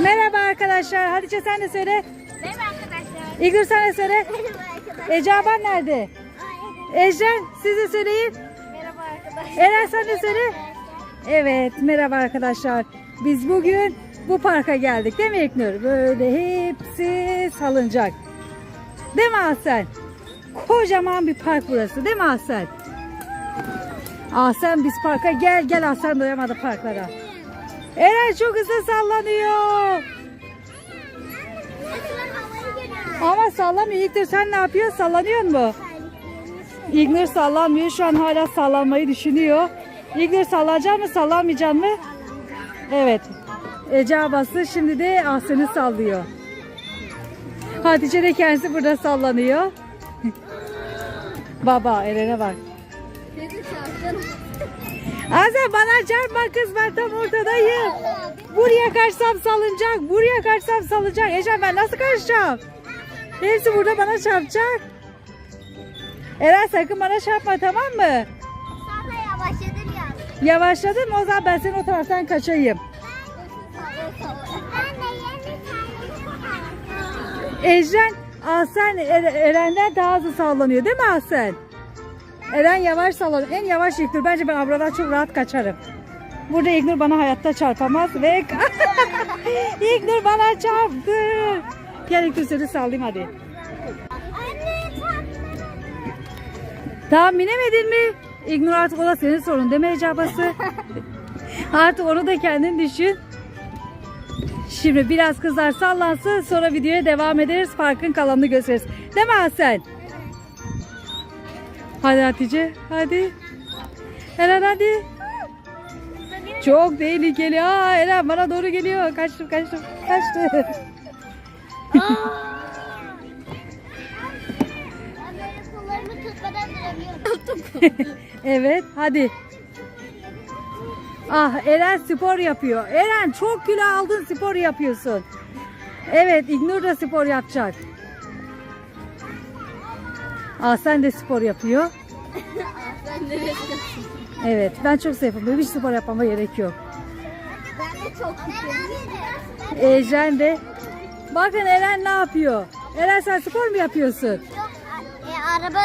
Merhaba arkadaşlar. Hatice sen de söyle. Merhaba arkadaşlar. İlgür sen de söyle. Merhaba arkadaşlar. Ecaban nerede? Ecren siz de söyleyin. Merhaba arkadaşlar. Eren sen de söyle. Evet merhaba arkadaşlar. Biz bugün bu parka geldik değil mi İlknur? Böyle hepsi salıncak. Değil mi Ahsen? Kocaman bir park burası değil mi Ahsen? Ahsen biz parka gel gel Ahsen doyamadı parklara. Eren çok hızlı sallanıyor. Ama sallamıyor. İlknur sen ne yapıyorsun? Sallanıyor mu? İlknur sallanmıyor. Şu an hala sallanmayı düşünüyor. İlknur sallanacak mı sallanmayacak mı? Evet. Ece abası şimdi de Ahsen'i sallıyor. Hatice de kendisi burada sallanıyor. Baba Eren'e bak. Ahsen bana çarpma kız ben tam ortadayım. Buraya kaçsam salınacak. Buraya kaçsam salınacak. Ece ben nasıl kaçacağım? Hepsi burada bana çarpacak. Eren sakın bana çarpma tamam mı? Sana yavaşladın ya. Yavaşladın mı o zaman ben senin o taraftan kaçayım. Ecren Ahsen Er- Eren'den daha hızlı sallanıyor değil mi Ahsen? Eren yavaş sallanıyor. En yavaş İlknur. Bence ben Abra'dan çok rahat kaçarım. Burada İlknur bana hayatta çarpamaz ve İlknur bana çarptı. Gel İlknur seni sallayayım hadi. Tamam binemedin mi? İlknur artık o da senin sorun deme icabası. artık onu da kendin düşün. Şimdi biraz kızlar sallansın sonra videoya devam ederiz. Parkın kalanını gösteririz. Değil mi Hasan? Hadi Hatice hadi. Eren hadi. Çok tehlikeli. Aa, Eren bana doğru geliyor. Kaçtım kaçtım duramıyorum. evet hadi. Ah Eren spor yapıyor. Eren çok kilo aldın spor yapıyorsun. Evet İgnur da spor yapacak. Ah sen de spor yapıyor. Ben nereye Evet ben çok seviyorum. Hiç spor yapmama gerek yok. Ben de çok küçüğüm. Ecren de. Bakın Eren ne yapıyor? Eren sen spor mu yapıyorsun? Yok, e, araba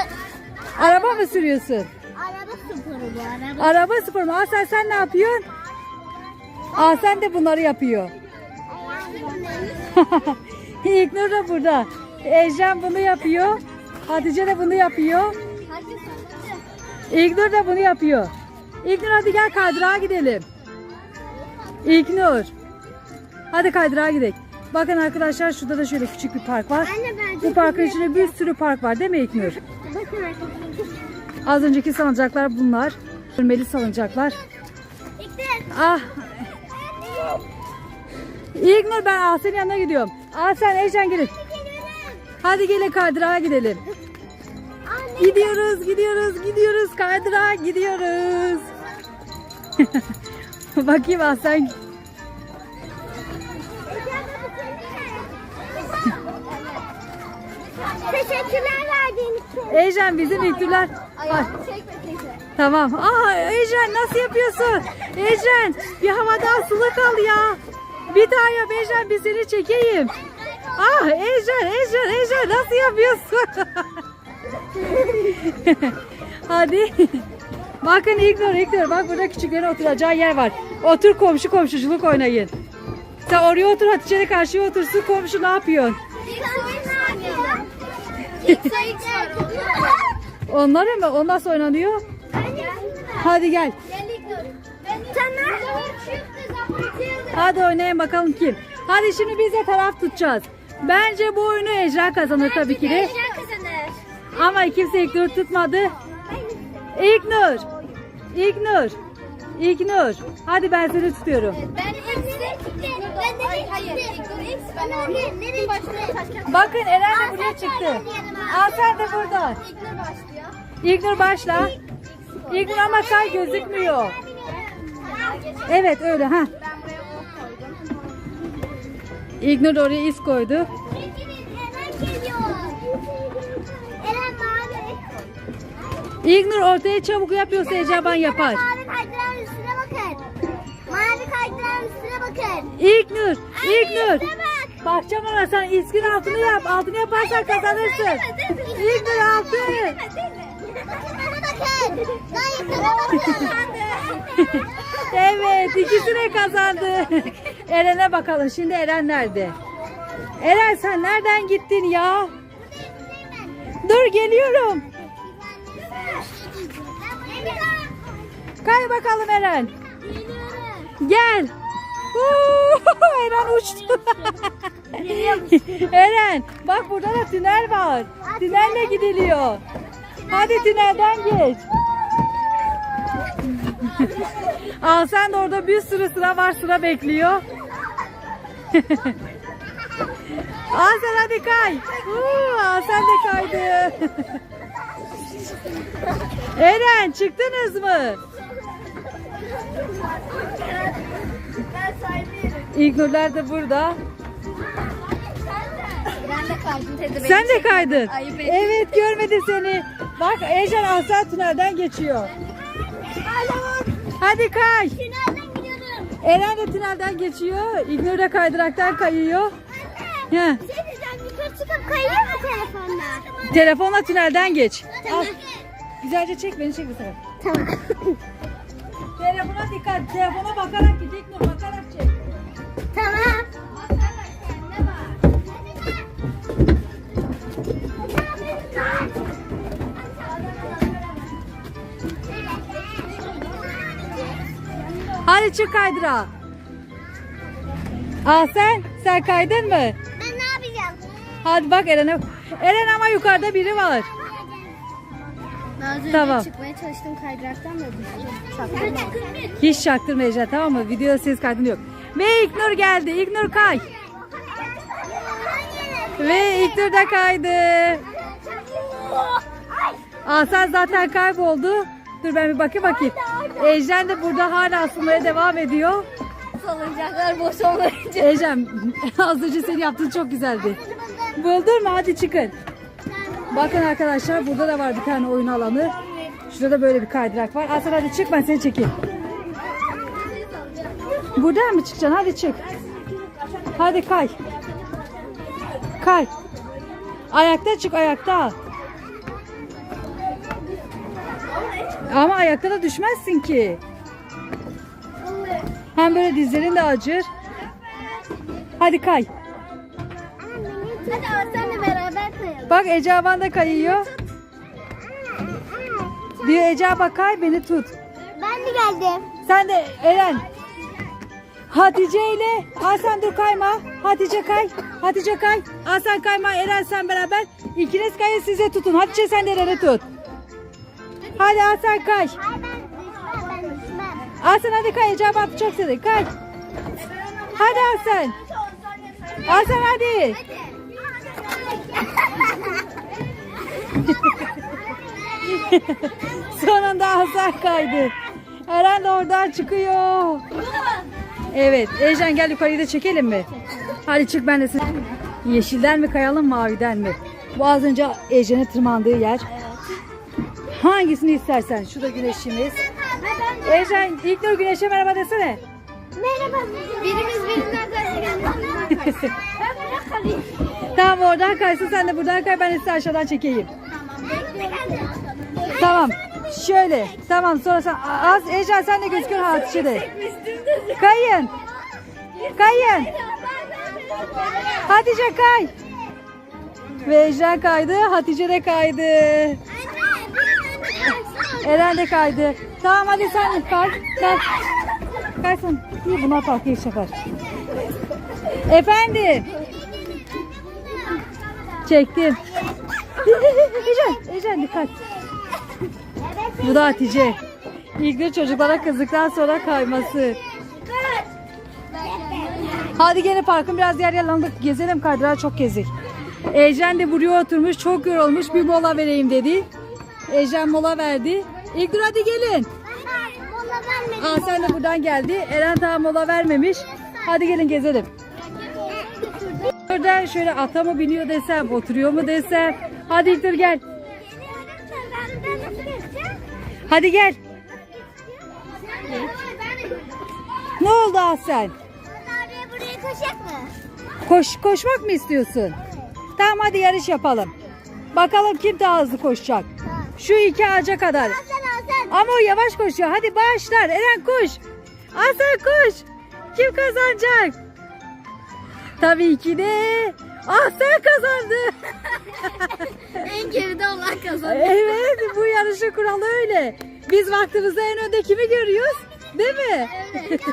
Araba mı sürüyorsun? araba sporu bu araba. Araba spor mu? Ah sen, sen ne yapıyorsun? Ah sen de bunları yapıyor. İlknur da burada. Ecren bunu yapıyor. Hatice de bunu yapıyor. İlknur da bunu yapıyor. İlknur hadi gel kaydırağa gidelim. İlknur. Hadi kaydırağa gidelim. Bakın arkadaşlar şurada da şöyle küçük bir park var. Anne Bu parkın içinde bir sürü park var değil mi İlknur? Az önceki salıncaklar bunlar. Sürmeli salıncaklar. İlknur. Ah. İlknur ben Ahsen'in yanına gidiyorum. Ahsen, Ecen gelin. Hadi gelin kaydırağa gidelim. Gidiyoruz, gidiyoruz, gidiyoruz. Kaydırağa gidiyoruz. Bakayım Ahsen. Teşekkürler verdiğiniz için. Ecen bizim İlknurlar. Ay, Ayağımı çekme teyze. tamam. Aa Ecen nasıl yapıyorsun? Ecen bir havada asılı kal ya. Bir daha yap Ecen bir seni çekeyim. Ah Ecen, Ecen, Ecen nasıl yapıyorsun? Hadi. Bakın İlknur, İlknur bak burada küçüklerin oturacağı yer var. Otur komşu komşuculuk oynayın. Sen oraya otur Hatice'yle karşıya otursun komşu ne yapıyorsun? Onlar mı? O nasıl oynanıyor? Hadi gel. Hadi oynayın bakalım kim. Hadi şimdi biz de taraf tutacağız. Bence bu oyunu Ecra kazanır tabii ki de. Ejder kazanır. Ama kimse İlknur tutmadı. İlknur. İlknur. İlknur. Hadi ben seni tutuyorum. Ben? Bakın Eren de buraya çıktı. Al sen de burada. İlknur başla. İlknur ama kay gözükmüyor. Evet öyle ha. İlknur oraya iz koydu. İlknur ortaya çabuk yapıyorsa Eceban yapar. Mavi kaydıran üstüne bakın. Mavi kaydıran üstüne bakın. İlknur. Bak. Bakacağım sen iskin altını yap. Altını yaparsan kazanırsın. İlknur altı. Bakın. Yakına bakın. Evet ikisi de kazandı. Eren'e bakalım. Şimdi Eren nerede? Eren sen nereden gittin ya? Dur geliyorum. Kay bakalım Eren. Gel. Eren uçtu. Eren bak burada da tünel var. Tünelle gidiliyor. Hadi tünelden geç. Al sen de orada bir sürü sıra var sıra bekliyor. Al sen hadi kay. Al sen de kaydı. Eren çıktınız mı? İlknurlar da burada. Sen de kaydın. Ayıp. Evet görmedim seni. Bak Ejder Aslan tünelden geçiyor. Hadi kay. Tünelden gidiyorum. Eren de tünelden geçiyor. İlknur da kaydıraktan kayıyor. Heh. Şey diyeceğim yukarı çıkıp kayayım mı telefonla? Telefonla tünelden geç. Al. Tamam. Güzelce çek beni çek bu sefer. Tamam. Telefona dikkat. Telefona bakarak git İlknur bakarak Hadi çık kaydıra. Aa sen, sen kaydın mı? Ben ne yapacağım? Hadi bak Eren'e. Eren ama yukarıda biri var. Daha önce Tamam. çıkmaya çalıştım kaydıraktan da düştüm. Hiç Ejder tamam mı? Videoda ses kaydın yok. Ve İlknur geldi. İlknur kay. Ve İlknur da kaydı. Hasan zaten kayboldu. Dur ben bir bakayım bakayım. Ejder de burada hala asılmaya devam ediyor. Salıncaklar boş olmayınca. Ejem az önce senin yaptığın çok güzeldi. Buldun mu? Hadi çıkın. Bakın arkadaşlar burada da var bir tane oyun alanı. Şurada da böyle bir kaydırak var. Hasan hadi çık ben seni çekeyim. Buradan mı çıkacaksın? Hadi çık. Hadi kay. Kay. Ayakta çık ayakta. Ama ayakta da düşmezsin ki. Hem böyle dizlerin de acır. Hadi kay. Hadi Aslan'la beraber kayalım. Bak Ece Aban da kayıyor. Diyor Ece Abla kay beni tut. Ben de geldim. Sen de Eren. Hatice ile Hasan dur kayma. Hatice kay. Hatice kay. Hasan kayma. Eren sen beraber. İkiniz kayın size tutun. Hatice sen de Eren'i tut. Hadi Hasan kay. Ay ben düşmem ben düşmem. Hasan hadi kay. Ece Abla çok sevdi. Kay. Hadi Hasan. Hasan hadi. Sonunda Hasan kaydı. Eren de oradan çıkıyor. Evet. Ejden gel yukarıyı da çekelim mi? Hadi çık ben de sen. Yeşilden mi kayalım maviden mi? Bu az önce Ejden'in tırmandığı yer. Hangisini istersen. Şurada güneşimiz. Ejden ilk nur güneşe merhaba desene. Merhaba. Birimiz birinden kaysın. Kalayım. Tamam oradan kaysın sen de buradan kay ben de sizi aşağıdan çekeyim. Tamam. Şöyle. Tamam sonra sen az Ejden sen de gözükür Hatice de. Kayın. Kayın. Hatice kay. Ve Ejder kaydı. Hatice de kaydı. Eren de kaydı. Tamam hadi sen de kay. Kay. Kay sen. İyi bunlar farklı iş yapar. Efendim. Çektim. Ecen, Ecen dikkat. Bu da Hatice. İlk de çocuklara kızdıktan sonra kayması. Hadi gene parkın biraz yer yalandık. Gezelim kaydırağı çok gezdik. Ecen de buraya oturmuş çok yorulmuş bir mola vereyim dedi. Ecen mola verdi. İlknur hadi gelin. Aa sen de buradan geldi. Eren daha mola vermemiş. Hadi gelin gezelim. Burada şöyle ata mı biniyor desem, oturuyor mu desem. Hadi İlknur gel. Ben? Hadi gel. Ben Ne oldu Ahsen? Koş, koşmak mı istiyorsun? Tamam hadi yarış yapalım. Bakalım kim daha hızlı koşacak. Şu iki ağaca kadar. Hasan Hasan. Ama o yavaş koşuyor. Hadi başlar. Eren koş. Hasan koş. Kim kazanacak? Tabii ki de Ahsen kazandı. en geride olan kazanıyor. evet bu yarışın kuralı öyle. Biz vaktimizde en önde kimi görüyoruz? Değil mi? Evet.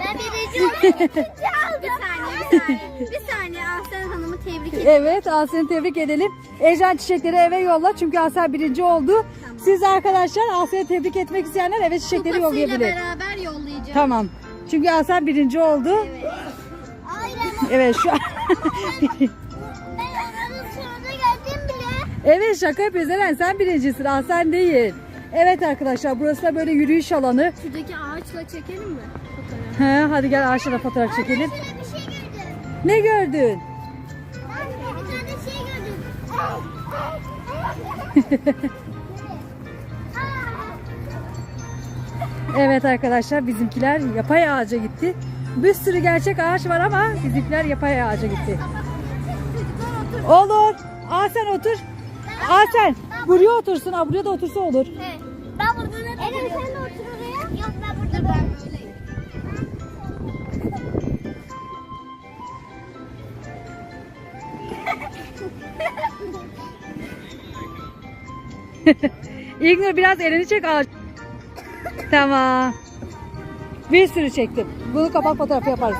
ben birinci oldum. Bir saniye, bir saniye. Bir saniye Ahsen Hanım'ı tebrik ederim. Evet Ahsen'i tebrik edelim. Ejder çiçekleri eve yolla çünkü Ahsen birinci oldu. Siz arkadaşlar Ahsen'i tebrik etmek isteyenler eve çiçekleri Kupasıyla yollayabilir. beraber yollayacağım. Tamam. Çünkü Ahsen birinci oldu. Aynen. Evet şu an. Ben oranın sonuna geldim bile. evet şaka yapıyoruz Eren sen birincisin Ahsen değil. Evet arkadaşlar burası da böyle yürüyüş alanı. Şuradaki ağaçla çekelim mi? Fotoğraf. He, hadi gel ağaçlara fotoğraf çekelim. Şöyle bir şey gördüm. Ne gördün? Ben bir tane şey gördüm. Evet arkadaşlar bizimkiler yapay ağaca gitti. Bir sürü gerçek ağaç var ama bizimkiler yapay ağaca gitti. Olur. Ahsen otur. Ahsen buraya otursun. Ha, buraya da otursa olur. Evet. Ben burada ne Eren sen de otur oraya. Yok ben burada ben böyleyim. İlknur biraz elini çek ağaç. Tamam. Bir sürü çektim. Bunu kapak fotoğrafı yaparız.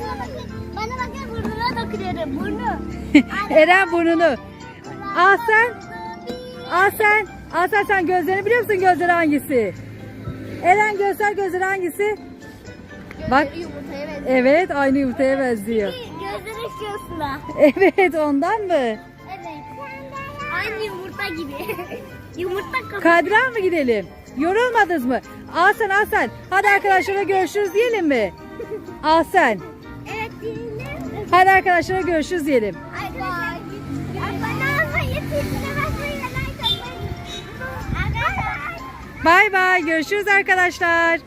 Bana bakın. Burnuna dokunuyorum. Burnu. Eren burnunu. Ahsen. Ahsen. Ahsen sen gözlerini biliyor musun gözleri hangisi? Eren göster gözleri hangisi? Bak. Gözleri yumurtaya benziyor. Evet aynı yumurtaya benziyor. Gözleri şurasında. Evet ondan mı? Evet. Aynı yumurta gibi. yumurta kafa. Kadran mı gidelim? Yorulmadınız mı? Ahsen Ahsen. Hadi arkadaşlara görüşürüz diyelim mi? Ahsen. Evet diyelim. Hadi arkadaşlara görüşürüz diyelim. Bay. Abone olmayı, zilini basmayı ve like atmayı. Arkadaşlar. Bay bay görüşürüz arkadaşlar.